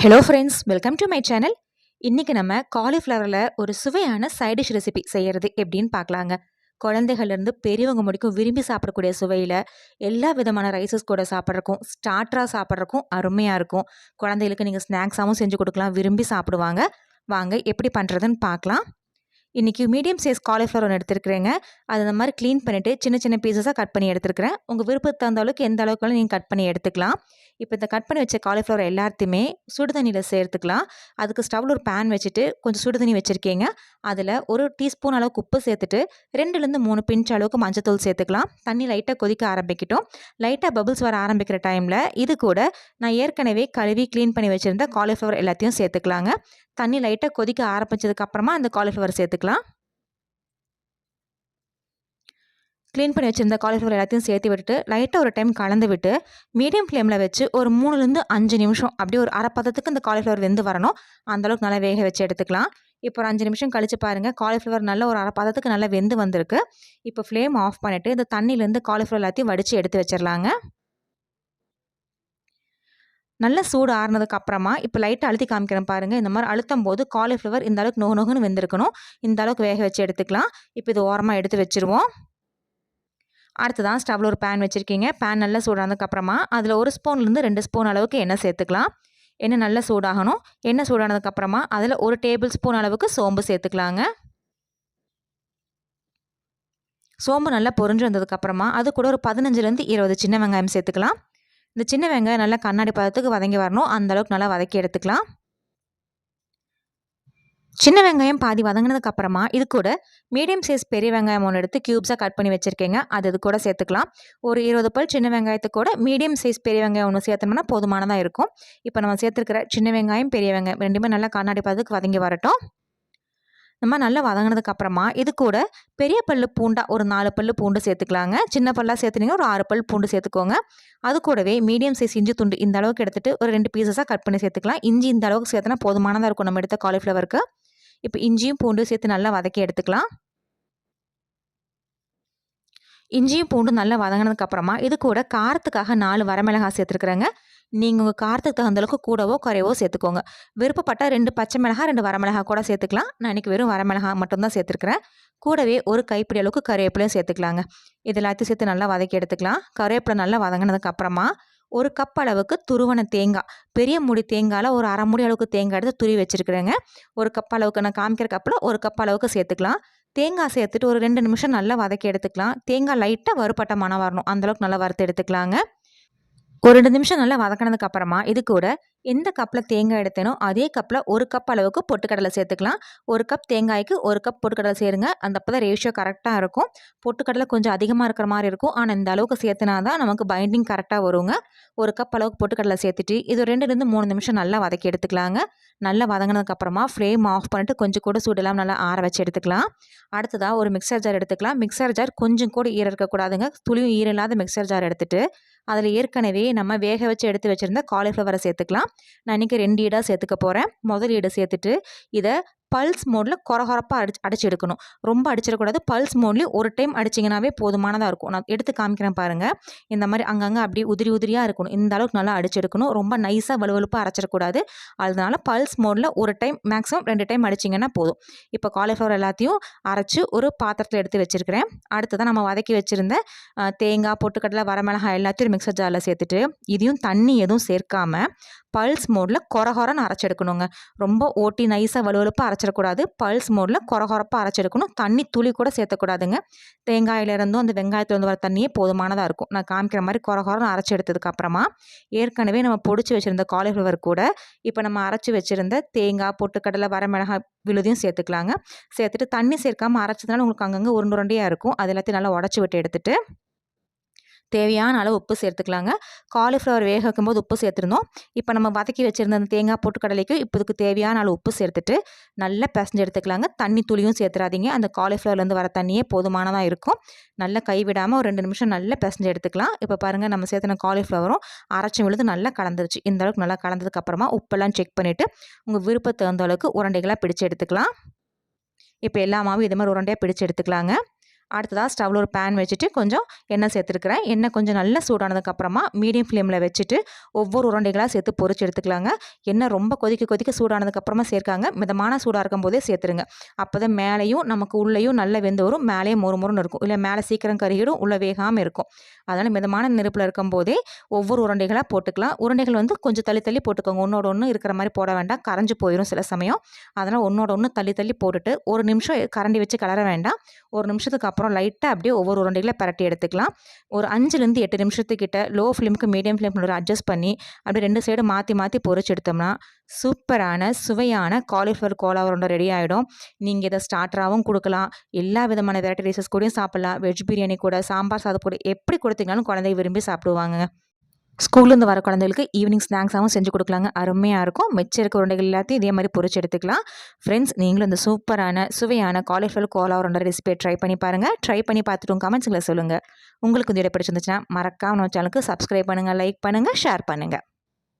Hello friends welcome to my channel இன்றைக்கி நம்ம காலிஃப்ளவரில் ஒரு சுவையான சைட் டிஷ் ரெசிபி செய்கிறது எப்படின்னு பார்க்கலாங்க. குழந்தைகள்லேருந்து பெரியவங்க முடிக்கும் விரும்பி சாப்பிடக்கூடிய சுவையில் எல்லா விதமான ரைஸஸ் கூட சாப்பிட்றக்கும் ஸ்டார்டராக சாப்பிட்றக்கும் அருமையாக இருக்கும். குழந்தைகளுக்கு நீங்கள் ஸ்நாக்ஸாகவும் செஞ்சு கொடுக்கலாம் விரும்பி சாப்பிடுவாங்க. வாங்க எப்படி பண்ணுறதுன்னு பார்க்கலாம். இன்றைக்கி மீடியம் சைஸ் காலிஃப்ளவர் ஒன்று எடுத்துருக்குறேங்க. அது அந்த மாதிரி க்ளீன் பண்ணிவிட்டு சின்ன சின்ன பீசஸாக கட் பண்ணி எடுத்துருக்கிறேன். உங்கள் விருப்பத்துக்கு தகுந்த அளவுக்கு எந்த அளவுக்கு நீங்கள் கட் பண்ணி எடுத்துக்கலாம். இப்போ இந்த கட் பண்ணி வச்ச காலிஃப்ளவர் எல்லாத்தையுமே சுடு தண்ணியில் சேர்த்துக்கலாம். அதுக்கு ஸ்டவ்வில் ஒரு பேன் வச்சுட்டு கொஞ்சம் சுடு தண்ணி வச்சுருக்கீங்க. அதில் ஒரு டீஸ்பூன் அளவுக்கு உப்பு சேர்த்துட்டு ரெண்டுலேருந்து மூணு பிஞ்ச் அளவுக்கு மஞ்சத்தூள் சேர்த்துக்கலாம். தண்ணி லைட்டாக கொதிக்க ஆரம்பிக்கட்டும். லைட்டாக பபிள்ஸ் வர ஆரம்பிக்கிற டைமில் இது கூட நான் ஏற்கனவே கழுவி க்ளீன் பண்ணி வச்சுருந்த காலிஃப்ளவர் எல்லாத்தையும் சேர்த்துக்கலாங்க. தண்ணி லைட்டாக கொதிக்க ஆரம்பிச்சதுக்கப்புறமா அந்த காலிஃப்ளவர் சேர்த்துக்கலாம். க்ளீன் பண்ணி வச்சுருந்த காலிஃப்ளவர் எல்லாத்தையும் சேர்த்து விட்டுட்டு லைட்டாக ஒரு டைம் கலந்து விட்டு மீடியம் ஃப்ளேமில் வச்சு ஒரு மூணுலேருந்து அஞ்சு நிமிஷம் அப்படியே ஒரு அரை பதத்துக்கு இந்த காலிஃப்ளவர் வெந்து வரணும். அந்தளவுக்கு நல்லா வேக வச்சு எடுத்துக்கலாம். இப்போ ஒரு அஞ்சு நிமிஷம் கழிச்சு பாருங்கள் காலிஃப்ளவர் நல்ல ஒரு அரை பதத்துக்கு நல்லா வெந்து வந்திருக்கு. இப்போ ஃப்ளேம் ஆஃப் பண்ணிவிட்டு இந்த தண்ணியிலேருந்து காலிஃப்ளவர் எல்லாத்தையும் வடித்து எடுத்து வச்சிடலாங்க நல்ல சூடு ஆறுனதுக்கு அப்புறமா இப்போ லைட்டாக அழுத்தி காமிக்கிறேன் பாருங்கள் இந்த மாதிரி அழுத்தும் போது காலிஃப்ளவர் இந்த அளவுக்கு நோ நோகுன்னு வெந்திருக்கணும். இந்த அளவுக்கு வேக வச்சு எடுத்துக்கலாம். இப்போ இது ஓரமாக எடுத்து வச்சுருவோம். அடுத்ததான் ஸ்டவ்வில் ஒரு பேன் வச்சுருக்கீங்க. பேன் நல்லா சூடானதுக்கப்புறமா அதில் ஒரு ஸ்பூன்லேருந்து ரெண்டு ஸ்பூன் அளவுக்கு எண்ணெய் சேர்த்துக்கலாம். எண்ணெய் நல்லா சூடாகணும். எண்ணெய் சூடானதுக்கப்புறமா அதில் ஒரு டேபிள் ஸ்பூன் அளவுக்கு சோம்பு சேர்த்துக்கலாங்க. சோம்பு நல்லா பொறிஞ்சு வந்ததுக்கப்புறமா அது கூட ஒரு பதினஞ்சுலேருந்து இருபது சின்ன வெங்காயம் சேர்த்துக்கலாம். இந்த சின்ன வெங்காயம் நல்லா கண்ணாடி பதத்துக்கு வதங்கி வரணும். அந்தளவுக்கு நல்லா வதக்கி எடுத்துக்கலாம். சின்ன வெங்காயம் பாதி வதங்கினதுக்கு அப்புறமா இது கூட மீடியம் சைஸ் பெரிய வெங்காயம் ஒன்று எடுத்து க்யூப்ஸாக கட் பண்ணி வச்சுருக்கேங்க. அது இது கூட சேர்த்துக்கலாம். ஒரு இருபது பல் சின்ன வெங்காயத்து கூட மீடியம் சைஸ் பெரிய வெங்காயம் ஒன்று சேர்த்தோம்னா போதுமானதாக இருக்கும். இப்போ நம்ம சேர்த்துருக்கிற சின்ன வெங்காயம் பெரிய வெங்காயம் ரெண்டுமே நல்லா கண்ணாடி பதத்துக்கு வதங்கி வரட்டும். நம்ம நல்லா வதங்கினதுக்கு அப்புறமா இது கூட பெரிய பல்லு பூண்டா ஒரு நாலு பல்லு பூண்டு சேர்த்துக்கலாங்க. சின்ன பல்லாக சேர்த்துனீங்க ஒரு ஆறு பல் பூண்டு சேர்த்துக்கோங்க. அது கூடவே மீடியம் சைஸ் இஞ்சி துண்டு இந்த அளவுக்கு எடுத்துகிட்டு ஒரு ரெண்டு பீசஸாக கட் பண்ணி சேர்த்துக்கலாம். இஞ்சி இந்த அளவுக்கு சேர்த்துனா போதுமானதாக இருக்கும் நம்ம எடுத்த காலிஃப்ளவருக்கு இப்போ இஞ்சியும் பூண்டும் சேர்த்து நல்லா வதக்கி எடுத்துக்கலாம். இஞ்சியும் பூண்டும் நல்லா வதங்கினதுக்கு அப்புறமா இது கூட காரத்துக்காக நாலு வரமிளகாய் சேர்த்துருக்குறேங்க. நீங்கள் உங்கள் காரத்துக்கு தகுந்த அளவுக்கு கூடவோ குறையவோ சேர்த்துக்கோங்க. விருப்பப்பட்டால் ரெண்டு பச்சை மிளகாய் ரெண்டு வரமிளகா கூட சேர்த்துக்கலாம். நான் இன்றைக்கி வெறும் வரமிளகா மட்டும்தான் சேர்த்துருக்குறேன். கூடவே ஒரு கைப்பிடி அளவுக்கு கருவேப்பிலையும் சேர்த்துக்கலாங்க. இது எல்லாத்தையும் சேர்த்து நல்லா வதக்கி எடுத்துக்கலாம். கருவேப்பிலை நல்லா வதங்கினதுக்கப்புறமா ஒரு கப் அளவுக்கு துருவன தேங்காய். பெரிய முடி தேங்காயில் ஒரு அரை முடி அளவுக்கு தேங்காய் எடுத்து துருவி வச்சுருக்குறேங்க. ஒரு கப் அளவுக்கு நான் காமிக்கிற கப்பில் ஒரு கப் அளவுக்கு சேர்த்துக்கலாம். தேங்காய் சேர்த்துட்டு ஒரு ரெண்டு நிமிஷம் நல்லா வதக்கி எடுத்துக்கலாம். தேங்காய் லைட்டாக வறுபட்ட மனம் வரணும். அந்தளவுக்கு நல்லா வறுத்து எடுத்துக்கலாங்க. ஒரு ரெண்டு நிமிஷம் நல்லா வதக்கினதுக்கு அப்புறமா இது கூட எந்த கப்பில் தேங்காய் எடுத்தேனோ அதே கப்பில் ஒரு கப் அளவுக்கு பொட்டுக்கடலை சேர்த்துக்கலாம். ஒரு கப் தேங்காய்க்கு ஒரு கப் பொட்டுக்கடலை சேருங்க. அந்த அப்போ தான் ரேஷியோ கரெக்டாக இருக்கும். பொட்டுக்கடலை கொஞ்சம் அதிகமாக இருக்கிற மாதிரி இருக்கும். ஆனால் இந்த அளவுக்கு சேர்த்துனா தான் நமக்கு பைண்டிங் கரெக்டாக வருங்க. ஒரு கப் அளவுக்கு பொட்டுக்கடலை சேர்த்துட்டு இது ரெண்டுலேருந்து மூணு நிமிஷம் நல்லா வதக்கி எடுத்துக்கலாங்க. நல்லா வதங்கினதுக்கப்புறமா ஃப்ளேம் ஆஃப் பண்ணிட்டு கொஞ்சம் கூட சூடெல்லாம் நல்லா ஆற வச்சு எடுத்துக்கலாம். அடுத்ததாக ஒரு மிக்சர் ஜார் எடுத்துக்கலாம். மிக்சர் ஜார் கொஞ்சம் கூட ஈர இருக்கக்கூடாதுங்க துளியும் ஈரில்லாத மிக்சர் ஜார் எடுத்துகிட்டு அதில் ஏற்கனவே நம்ம வேக வச்சு எடுத்து வச்சுருந்த காலிஃப்ளவரை சேர்த்துக்கலாம். நான் இன்றைக்கி ரெண்டு ஈடாக சேர்த்துக்க போகிறேன் முதல் ஈடை சேர்த்துட்டு இதை பல்ஸ் மோடில் குறகுறப்பாக அடிச்சு அடிச்சு எடுக்கணும் ரொம்ப அடிச்சிடக்கூடாது. பல்ஸ் மோட்லேயும் ஒரு டைம் அடிச்சிங்கனாவே போதுமானதாக இருக்கும். நான் எடுத்து காமிக்கிறேன் பாருங்கள் இந்த மாதிரி அங்கங்கே அப்படியே உதிரி உதிரியாக இருக்கணும். இந்த அளவுக்கு நல்லா அடிச்சு எடுக்கணும் ரொம்ப நைஸாக வலுவலுப்பாக அரைச்சிடக்கூடாது. அதனால பல்ஸ் மோடில் ஒரு டைம் மேக்ஸிமம் ரெண்டு டைம் அடிச்சிங்கன்னா போதும். இப்போ காலிஃப்ளவர் எல்லாத்தையும் அரைச்சி ஒரு பாத்திரத்தில் எடுத்து வச்சுருக்கிறேன். அடுத்ததான் நம்ம வதக்கி வச்சுருந்த தேங்காய் பொட்டுக்கடலை வரமிளகாய் எல்லாத்தையும் மிக்சர் ஜாரில் சேர்த்துட்டு இதையும் தண்ணி எதுவும் சேர்க்காமல் பல்ஸ் மோடில் கொரகொரன்னு அரைச்செடுக்கணுங்க. ரொம்ப ஓட்டி நைஸாக வலுவலுப்பாக அரைச்சிடக்கூடாது. பல்ஸ் மோடில் கொரகொரப்பாக அரைச்செடுக்கணும். தண்ணி துளி கூட சேர்த்தக்கூடாதுங்க. தேங்காயிலேருந்தும் அந்த வெங்காயத்துலேருந்து வர தண்ணியே போதுமானதாக இருக்கும். நான் காமிக்கிற மாதிரி கொரகொரன்னு அரைச்சி எடுத்ததுக்கப்புறமா ஏற்கனவே நம்ம பொடிச்சு வச்சுருந்த காலிஃப்ளவர் கூட இப்போ நம்ம அரைச்சி வச்சுருந்த தேங்காய் பொட்டுக்கடலை வரமிளகாய் விழுதையும் சேர்த்துக்கலாங்க. சேர்த்துட்டு தண்ணி சேர்க்காமல் அரைச்சதுனால உங்களுக்கு அங்கங்கே உருண்டு உருண்டையாக இருக்கும். அது எல்லாத்தையும் நல்லா உடச்சி விட்டு எடுத்துகிட்டு தேவையான அளவு உப்பு சேர்த்துக்கலாங்க. காலிஃப்ளவர் வேக வைக்கும்போது உப்பு சேர்த்துருந்தோம். இப்போ நம்ம வதக்கி வச்சுருந்த அந்த தேங்காய் பொட்டுக்கடலைக்கு இப்போ இதுக்கு தேவையான அளவு உப்பு சேர்த்துட்டு நல்லா பிசைஞ்சு எடுத்துக்கலாங்க. தண்ணி துளியும் சேர்த்துறாதீங்க. அந்த காலிஃப்ளவர்லேருந்து வர தண்ணியே போதுமானதாக இருக்கும். நல்லா கைவிடாமல் ஒரு ரெண்டு நிமிஷம் நல்லா பிசைஞ்சு எடுத்துக்கலாம். இப்போ பாருங்கள் நம்ம சேர்த்துன காலிஃப்ளவரும் அரைச்சி விழுது நல்லா கலந்துருச்சு. இந்த அளவுக்கு நல்லா கலந்ததுக்கப்புறமா உப்பெல்லாம் செக் பண்ணிவிட்டு உங்கள் விருப்பத்தை தகுந்த அளவுக்கு உருண்டைகளாக பிடிச்சு எடுத்துக்கலாம். இப்போ எல்லா மாவும் இது மாதிரி உருண்டையாக பிடிச்சு எடுத்துக்கலாங்க. அடுத்ததாக ஸ்டவ்வில் ஒரு பேன் வச்சுட்டு கொஞ்சம் எண்ணெய் சேர்த்துருக்குறேன். எண்ணெய் கொஞ்சம் நல்லா சூடானதுக்கப்புறமா மீடியம் ஃப்ளேமில் வச்சுட்டு ஒவ்வொரு உருண்டைகளாக சேர்த்து பொறிச்சு எடுத்துக்கலாங்க. எண்ணெய் ரொம்ப கொதிக்க கொதிக்க சூடானதுக்கப்புறமா சேர்க்காங்க. மிதமான சூடாக இருக்கும் போதே சேர்த்துருங்க. அப்போ தான் மேலேயும் நமக்கு உள்ளேயும் நல்லா வெந்து வரும் மேலேயும் மொறு மொறுன்னு இருக்கும். இல்லை மேலே சீக்கிரம் கருகிடும் உள்ளே வேகாமல் இருக்கும். அதனால் மிதமான நெருப்பில் இருக்கும் போதே ஒவ்வொரு உருண்டைகளாக போட்டுக்கலாம். உருண்டைகள் வந்து கொஞ்சம் தள்ளி தள்ளி போட்டுக்கோங்க. ஒன்றோட ஒன்று இருக்கிற மாதிரி போட வேண்டாம். கரைஞ்சு போயிடும் சில சமயம். அதனால் ஒன்றோட ஒன்று தள்ளி தள்ளி போட்டுட்டு ஒரு நிமிஷம் கரண்டி வச்சு கலர வேண்டாம். ஒரு நிமிஷத்துக்கு அப்புறம் லைட்டாக அப்படியே ஒவ்வொரு உருண்டைகளை பரட்டி எடுத்துக்கலாம். ஒரு அஞ்சுலேருந்து எட்டு நிமிஷத்துக்கிட்ட லோ ஃப்ளேமுக்கு மீடியம் ஃப்ளேம் அட்ஜஸ்ட் பண்ணி அப்படியே ரெண்டு சைடு மாற்றி மாற்றி பொறிச்சு எடுத்தோம்னா சூப்பரான சுவையான காலிஃப்ளவர் கோலா உருண்டை ரெடி ஆகிடும் நீங்கள் இதை ஸ்டார்டராகவும் கொடுக்கலாம். எல்லா விதமான வெரைட்டி ரைசஸ் கூடயும் சாப்பிட்லாம். வெஜ் பிரியாணி கூட சாம்பார் சாதம் கூட எப்படி கொடுத்தீங்கனாலும் குழந்தைங்க விரும்பி சாப்பிடுவாங்க ஸ்கூல்லேருந்து வர குழந்தைகளுக்கு ஈவினிங் ஸ்நாக்ஸாகவும் செஞ்சு கொடுக்கலாங்க. அருமையாக இருக்கும். மிச்சம் இருக்க உருண்டைகள் எல்லாத்தையும் இதே மாதிரி பொறிச்சு எடுத்துக்கலாம். ஃப்ரெண்ட்ஸ் நீங்களும் இந்த சூப்பரான சுவையான காலிஃப்ளவர் கோலா உருண்டை ரெசிபியை ட்ரை பண்ணி பாருங்கள் ட்ரை பண்ணி பார்த்துட்டு கமெண்ட்ஸில் சொல்லுங்கள் உங்களுக்கு இந்த வீடியோ பிடிச்சிருந்துச்சுன்னா மறக்காம நம்ம சேனலுக்கு சப்ஸ்கிரைப் பண்ணுங்கள் லைக் பண்ணுங்கள் ஷேர் பண்ணுங்கள்